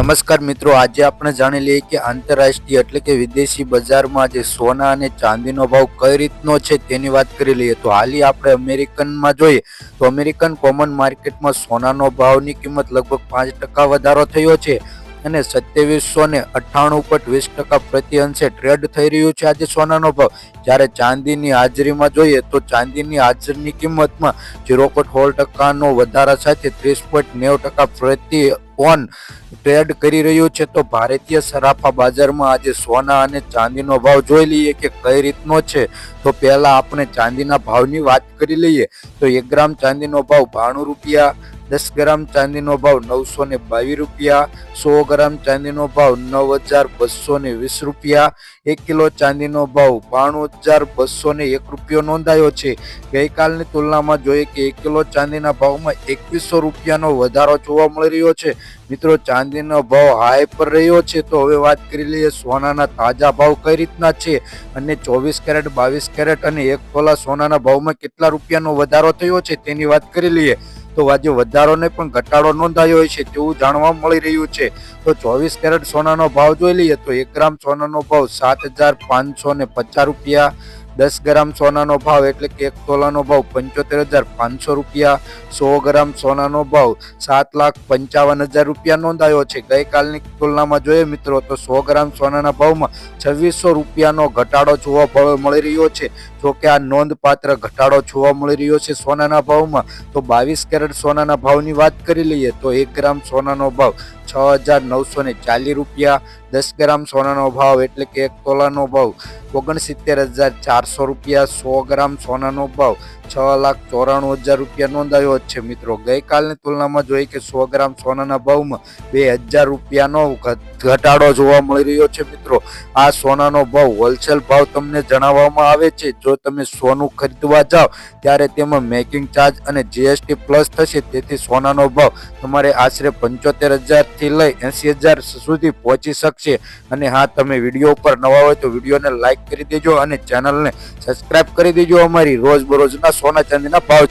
નમસ્કાર મિત્રો, આજે આપણે જાણી લઈએ કે આંતરરાષ્ટ્રીય એટલે કે વિદેશી બજારમાં જે સોના અને ચાંદીનો ભાવ કઈ રીતનો છે તેની વાત કરી લઈએ. તો હાલી આપણે અમેરિકનમાં જોઈએ તો અમેરિકન કોમન માર્કેટમાં સોનાનો ભાવની કિંમત લગભગ પાંચ ટકા વધારો થયો છે અને સત્યાવીસો ને અઠ્ઠાણું પોઈન્ટ વીસ ટકા પ્રતિ અંશે ટ્રેડ થઈ રહ્યું છે આજે સોનાનો ભાવ. જ્યારે ચાંદીની હાજરીમાં જોઈએ તો ચાંદીની હાજરીની કિંમતમાં ઝીરો પોઈન્ટ સોળ ટકાનો વધારા સાથે ત્રીસ પોઈન્ટ નેવું ટકા પ્રતિ ઓન ટ્રેડ કરી રહ્યું છે, તો ભારતીય સરાફા બજારમાં આજે સોના અને ચાંદીનો ભાવ જોઈ લઈએ કે કઈ રીતનો છે. તો પહેલાં આપણે ચાંદીના ભાવની વાત કરી લઈએ. તો એક ગ્રામ ચાંદીનો ભાવ બાણું રૂપિયા દસ ગ્રામ ચાંદીનો ભાવ નવસો ને બાવીસ રૂપિયા, સો ગ્રામ ચાંદીનો ભાવ નવ હજાર બસો ને વીસ રૂપિયા, એક કિલો ચાંદીનો ભાવ બાણું હજાર બસો ને એક રૂપિયો નોંધાયો છે. ગઈકાલની તુલનામાં જોઈએ કે એક કિલો ચાંદીના ભાવમાં એકવીસો રૂપિયાનો વધારો જોવા મળી રહ્યો છે. મિત્રો, ચાંદીનો ભાવ હાઈ પર રહ્યો છે તો હવે વાત કરી લઈએ સોનાના તાજા ભાવ કઈ રીતના છે અને ચોવીસ કેરેટ, બાવીસ કેરેટ અને એક તોલા સોનાના ભાવમાં કેટલા રૂપિયાનો વધારો થયો છે તેની વાત કરી લઈએ. તો આજે વધારો ને પણ ઘટાડો નોંધાયો છે તેવું જાણવા મળી રહ્યું છે. તો ચોવીસ કેરેટ સોનાનો ભાવ જોઈ લઈએ તો એક ગ્રામ સોનાનો ભાવ સાત હજાર પાંચસો ને પચાસ રૂપિયા દસ ગ્રામ સોનાનો ભાવ એટલે કે એક તોલાનો ભાવ પંચોતેર હજાર પાંચસો રૂપિયા, સો ગ્રામ સોનાનો ભાવ સાત લાખ પંચાવન હજાર રૂપિયા નોંધાયો છે. ગઈકાલની તુલનામાં જોઈએ મિત્રો તો સો ગ્રામ સોનાના ભાવમાં છવ્વીસો રૂપિયાનો ઘટાડો જોવા મળી રહ્યો છે. જો કે આ નોંધપાત્ર ઘટાડો જોવા મળી રહ્યો છે સોનાના ભાવમાં, તો બાવીસ કેરેટ સોનાના ભાવની વાત કરી લઈએ તો એક ગ્રામ સોનાનો ભાવ છ હજાર નવસો ને ચાલીસ રૂપિયા, દસ ગ્રામ સોનાનો ભાવ એટલે કે એક તોલાનો ભાવ ઓગણસિત્તેર હજાર ચારસો રૂપિયા, સો ગ્રામ સોનાનો ભાવ, છ લાખ ચોરાણું હજાર રૂપિયા નોંધાયો છે. મિત્રો, ગઈકાલની તુલનામાં જોઈએ કે સો ગ્રામ સોનાના ભાવમાં બે હજાર રૂપિયાનો ઘટાડો જોવા મળી રહ્યો છે. મિત્રો, આ સોનાનો ભાવ હોલસેલ ભાવ તમને જણાવવામાં આવે છે. જો તમે સોનું ખરીદવા જાઓ, ત્યારે તેમાં મેકિંગ ચાર્જ અને જીએસટી પ્લસ થશે. તેથી સોનાનો ભાવ તમારે આશરે પંચોતેર હજારથી લઈ એંસી હજાર સુધી પહોંચી શકશે. અને હા, તમે વીડિયો ઉપર નવા હોય તો વિડીયોને લાઇક કરી દેજો અને ચેનલને સબસ્ક્રાઇબ કરી દેજો અમારી રોજબરોજના સોના ચાંદીના ભાવ